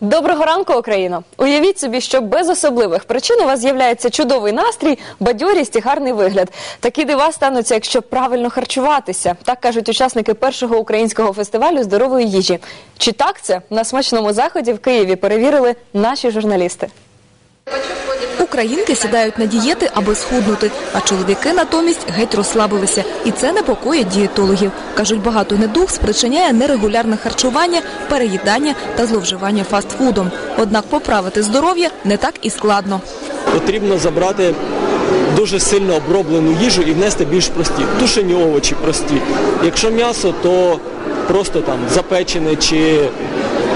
Доброго ранку, Україно! Уявіть собі, що без особливих причин у вас з'являється чудовий настрій, бадьорість і гарний вигляд. Такі дива стануться, якщо правильно харчуватися. Так кажуть учасники першого українського фестивалю здорової їжі. Чи так це на смачному заході в Києві перевірили наші журналісти? Українки сідають на дієти, аби схуднути, а чоловіки натомість геть розслабилися. І це непокоїть дієтологів. Кажуть, багато недуг спричиняє нерегулярне харчування, переїдання та зловживання фастфудом. Однак поправити здоров'я не так і складно. потрібно забрати дуже сильно оброблену їжу і внести більш прості. Тушені овочі прості. Якщо м'ясо, то просто там запечене чи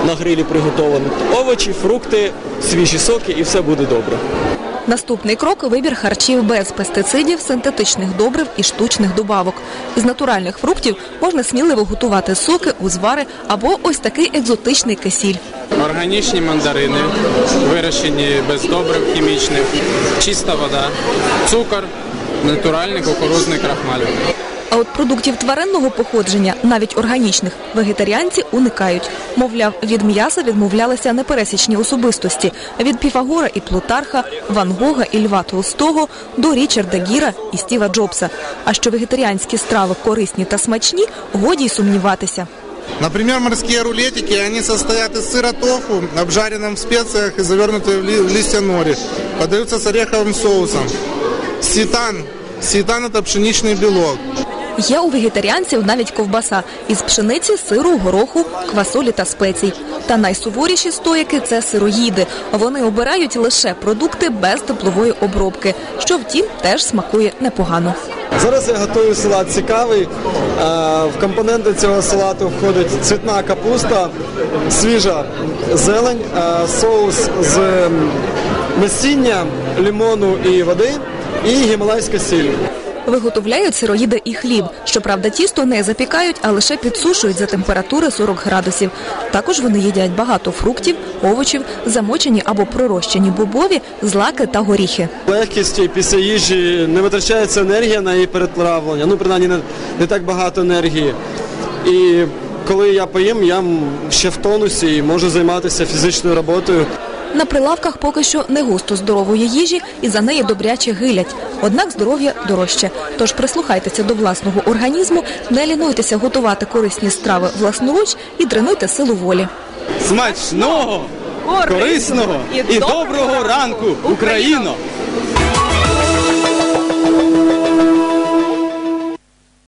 на грилі приготоване. Овочі, фрукти, свіжі соки і все буде добре. Наступний крок вибір харчів без пестицидів, синтетичних добрив і штучних добавок. Із натуральних фруктів можна сміливо готувати соки, узвари або ось такий екзотичний кисіль. Органічні мандарини, вирощені без добрив хімічних, чиста вода, цукор, натуральний кукурузний крахмаль. А от продуктів тваринного походження, навіть органічних, вегетаріанці уникають. Мовляв, від м'яса відмовлялися непересічні особистості від Піфагора і Плутарха, Ван Гога і Льва Толстого до Річарда Гіра і Стіва Джобса. А що вегетаріанські страви корисні та смачні, годі й сумніватися. Например, морские рулетики, они состоят из сыра тофу, обжаренном в специях и завернутые в ли- в листья нори. Подаются с ореховым соусом. Ситан. Ситан – это пшеничный белок. Є у вегетаріанців навіть ковбаса із пшениці, сиру, гороху, квасолі та спецій. Та найсуворіші стоїки – це сироїди. Вони обирають лише продукти без теплової обробки, що втім теж смакує непогано. Зараз я готую салат цікавий. Е, В компоненти цього салату входить цвітна капуста, свіжа зелень, е, соус з насіння, лимону і води і гімалайська сіль. Виготовляють сироїди і хліб. Щоправда, тісто не запікають, а лише підсушують за температури 40 градусів. Також вони їдять багато фруктів, овочів, замочені або пророщені бобові, злаки та горіхи. Легкістю після їжі не витрачається енергія на її перетравлення. Ну, принаймні, не, не так багато енергії. І коли я поїм, я ще в тонусі і можу займатися фізичною роботою. На прилавках поки що не густо здорової їжі і за неї добряче гилять. Однак здоров'я дорожче. Тож прислухайтеся до власного організму, не лінуйтеся готувати корисні страви власноруч і тренуйте силу волі. Смачного, корисного і доброго ранку, Україно!